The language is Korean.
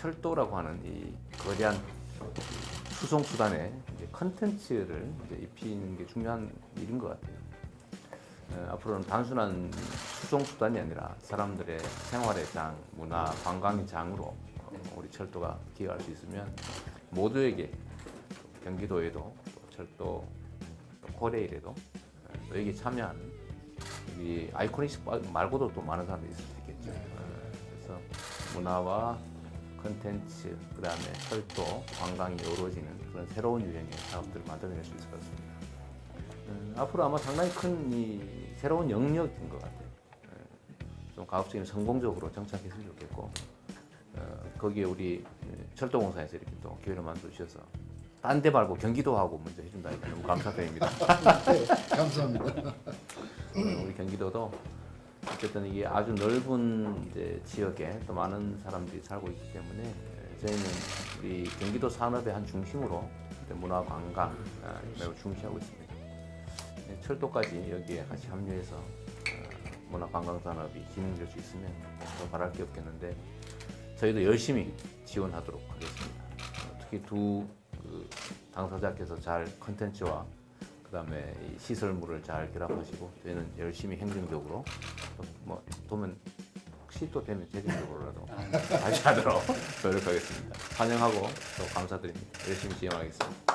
철도라고 하는 이 거대한 수송 수단에 컨텐츠를 입히는 게 중요한 일인 것 같아요. 어, 앞으로는 단순한 수송 수단이 아니라 사람들의 생활의 장, 문화, 관광의 장으로 어, 우리 철도가 기여할 수 있으면 모두에게 경기도에도 또 철도 또 여기 참여하는 이 아이코니스 말고도 또 많은 사람들이 있을 수 있겠죠. 어, 그래서 문화와 컨텐츠, 그 다음에 철도, 관광이 어우러지는 그런 새로운 유형의 사업들을 만들어낼 수 있을 것 같습니다. 음, 앞으로 아마 상당히 큰 이 새로운 영역인 것 같아요. 어, 좀 가급적이면 성공적으로 정착했으면 좋겠고, 어, 거기에 우리 철도공사에서 이렇게 또 기회를 만들어 주셔서 딴 데 말고 경기도하고 먼저 해준다니까 너무 감사드립니다. 네, 감사합니다. 어, 우리 경기도도 어쨌든 이게 아주 넓은 이제 지역에 또 많은 사람들이 살고 있기 때문에 에, 저희는 우리 경기도 산업의 한 중심으로 문화 관광 아, 매우 중시하고 있습니다. 네, 철도까지 여기에 같이 합류해서 어, 문화 관광 산업이 진행될 수 있으면 더 바랄 게 없겠는데 저희도 열심히 지원하도록 하겠습니다. 어, 특히 두 그, 당사자께서 잘 컨텐츠와 그다음에 이 시설물을 잘 결합하시고 저희는 열심히 행정적으로 또뭐 도면 혹시 또 되면 재정적으로라도 다시 하도록 노력하겠습니다. 환영하고 또 감사드립니다. 열심히 진행하겠습니다.